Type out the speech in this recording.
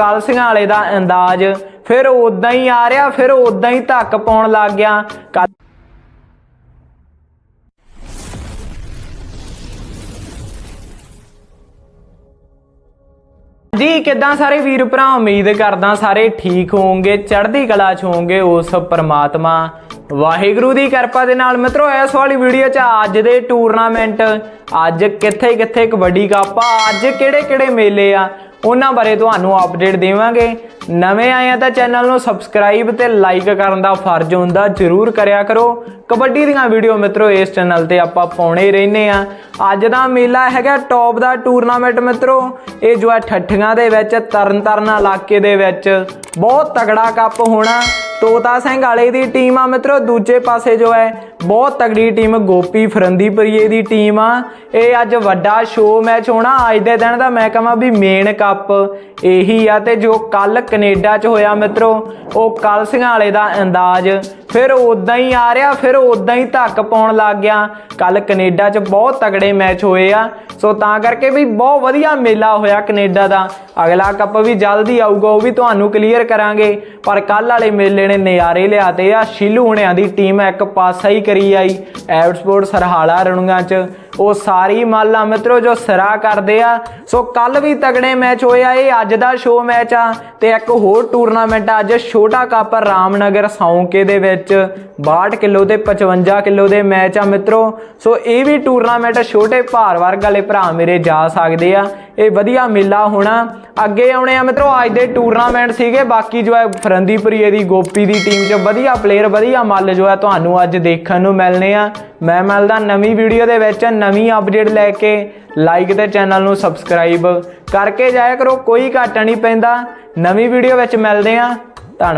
ਕਲ ਸਿੰਘਾਂ ਵਾਲੇ ਦਾ ਅੰਦਾਜ਼। ਫਿਰ ਉਦਾਂ ਹੀ ਆ ਰਿਹਾ, ਫਿਰ ਉਦਾਂ ਹੀ ਧੱਕ ਪਾਉਣ ਲੱਗ ਗਿਆ। ਜੀ, ਕਿਦਾਂ ਸਾਰੇ ਵੀਰ ਭਰਾ? ਉਮੀਦ ਕਰਦਾ ਸਾਰੇ ਠੀਕ ਹੋਵੋਗੇ, ਚੜ੍ਹਦੀ ਕਲਾ ਚ ਹੋਵੋਗੇ ਉਸ ਪਰਮਾਤਮਾ। ਵਾਹਿਗੁਰੂ ਦੀ ਕਿਰਪਾ ਦੇ ਨਾਲ ਮਿੱਤਰੋ, ਇਸ ਵਾਲੀ ਵੀਡੀਓ 'ਚ ਅੱਜ ਦੇ ਟੂਰਨਾਮੈਂਟ ਅੱਜ ਕਿੱਥੇ ਕਿੱਥੇ ਕਬੱਡੀ ਕੱਪ ਆ ਅੱਜ ਕਿਹੜੇ ਕਿਹੜੇ ਮੇਲੇ ਆ ਉਹਨਾਂ ਬਾਰੇ ਤੁਹਾਨੂੰ ਅਪਡੇਟ ਦੇਵਾਂਗੇ। ਨਵੇਂ ਆਏ ਆ ਤਾਂ ਚੈਨਲ ਨੂੰ ਸਬਸਕ੍ਰਾਈਬ ਤੇ ਲਾਈਕ ਕਰਨ ਦਾ ਫਰਜ਼ ਹੁੰਦਾ, ਜਰੂਰ ਕਰਿਆ ਕਰੋ। ਕਬੱਡੀ ਦੀਆਂ ਵੀਡੀਓ ਮਿੱਤਰੋ, ਇਸ ਚੈਨਲ ਤੇ ਆਪਾਂ ਪਾਉਣੇ ਹੀ ਰਹਿੰਦੇ ਆ। ਅੱਜ ਦਾ ਮੇਲਾ ਹੈਗਾ ਟੌਪ ਦਾ ਟੂਰਨਾਮੈਂਟ ਮਿੱਤਰੋ। ਇਹ ਜੋ ਹੈ ਠੱਠੀਆਂ ਦੇ ਵਿੱਚ, ਤਰਨਤਾਰਨ ਇਲਾਕੇ ਦੇ ਵਿੱਚ ਬਹੁਤ ਤਗੜਾ ਕੱਪ ਹੋਣਾ। ਤੋਤਾ ਸਿੰਘ ਵਾਲੇ ਦੀ ਟੀਮ ਆ ਮਿੱਤਰੋ, ਦੂਜੇ ਪਾਸੇ ਜੋ ਹੈ ਬਹੁਤ ਤਗੜੀ ਟੀਮ ਗੋਪੀ ਫਰੰਦੀਪਰੀਏ ਦੀ ਟੀਮ ਆ। ਇਹ ਅੱਜ ਵੱਡਾ ਸ਼ੋਅ ਮੈਚ ਹੋਣਾ। ਅੱਜ ਦੇ ਦਿਨ ਦਾ ਮੈਂ ਕਹਾਂ ਵੀ ਮੇਨ ਕੱਪ ਇਹੀ ਆ ਤੇ ਜੋ ਕੱਲ ਕੈਨੇਡਾ 'ਚ ਹੋਇਆ ਮਿੱਤਰੋ, ਉਹ ਕਲ ਸਿੰਘਾਂ ਦਾ ਅੰਦਾਜ਼। ਫਿਰ ਉਦਾਂ ਹੀ ਆ ਰਿਹਾ, ਫਿਰ ਉਦਾਂ ਹੀ ਧੱਕ ਪਾਉਣ ਲੱਗ ਗਿਆ। ਕੱਲ ਕੈਨੇਡਾ 'ਚ ਬਹੁਤ ਤਗੜੇ ਮੈਚ ਹੋਏ ਆ। ਸੋ ਤਾਂ ਕਰਕੇ ਵੀ ਬਹੁਤ ਵਧੀਆ ਮੇਲਾ ਹੋਇਆ ਕੈਨੇਡਾ ਦਾ। ਅਗਲਾ ਕੱਪ ਵੀ ਜਲਦੀ ਆਊਗਾ, ਉਹ ਵੀ ਤੁਹਾਨੂੰ ਕਲੀਅਰ ਕਰਾਂਗੇ। ਪਰ ਕੱਲ ਵਾਲੇ ਮੇਲੇ ਨੇ ਨਜ਼ਾਰੇ ਲਿਆਤੇ ਆ। ਸ਼ਿਲੂ ਹੁਣਿਆਂ ਦੀ ਟੀਮ ਇੱਕ ਪਾਸਾ ਹੀ ਕਰੀ ਆਈ। ਐਵਟ ਸਰਹਾਲਾ ਰਣੂਆਂ 'ਚ। ਉਹ ਸਾਰੀ ਮਾਲਾ ਮਿੱਤਰੋ, ਜੋ ਸਰਾ ਕਰਦੇ ਆ। ਸੋ ਕੱਲ ਵੀ ਤਗੜੇ ਮੈਚ ਹੋਏ ਆ, ਇਹ ਅੱਜ ਦਾ ਸ਼ੋਅ ਮੈਚ ਆ। ਤੇ ਇੱਕ ਹੋਰ ਟੂਰਨਾਮੈਂਟ ਆ, ਅੱਜ ਛੋਟਾ ਕੱਪ ਰਾਮਨਗਰ ਸੌਂਕੇ ਦੇ ਵਿੱਚ। 62 ਕਿਲੋ ਤੇ 55 ਕਿਲੋ ਦੇ ਮੈਚ ਆ ਮਿੱਤਰੋ। ਸੋ ਇਹ ਵੀ ਟੂਰਨਾਮੈਂਟ ਛੋਟੇ ਭਾਰ ਵਰਗ ਵਾਲੇ ਭਰਾ ਮੇਰੇ ਜਾ ਸਕਦੇ ਆ। ਇਹ ਵਧੀਆ ਮੇਲਾ ਹੋਣਾ। ਅੱਗੇ ਆਉਣੇ ਆ ਮਿੱਤਰੋ, ਅੱਜ ਦੇ ਟੂਰਨਾਮੈਂਟ ਸੀਗੇ। ਬਾਕੀ ਜੋ ਹੈ, ਫਰੰਦੀਪੁਰੀਏ ਦੀ, ਗੋਪੀ ਦੀ ਟੀਮ 'ਚ ਵਧੀਆ ਪਲੇਅਰ ਵਧੀਆ ਮੱਲ ਜੋ ਹੈ, ਤੁਹਾਨੂੰ ਅੱਜ ਦੇਖਣ ਨੂੰ ਮਿਲਨੇ ਆ। ਮੈਂ ਮਿਲਦਾ ਨਵੀਂ ਵੀਡੀਓ ਦੇ ਵਿੱਚ, ਨਵੀਂ ਅਪਡੇਟ ਲੈ ਕੇ। ਲਾਈਕ ਤੇ ਚੈਨਲ ਨੂੰ ਸਬਸਕ੍ਰਾਈਬ ਕਰਕੇ ਜਾਇਆ ਕਰੋ, ਕੋਈ ਘਾਟਾ ਨਹੀਂ ਪੈਂਦਾ। ਨਵੀਂ ਵੀਡੀਓ ਵਿੱਚ ਮਿਲਦੇ ਆ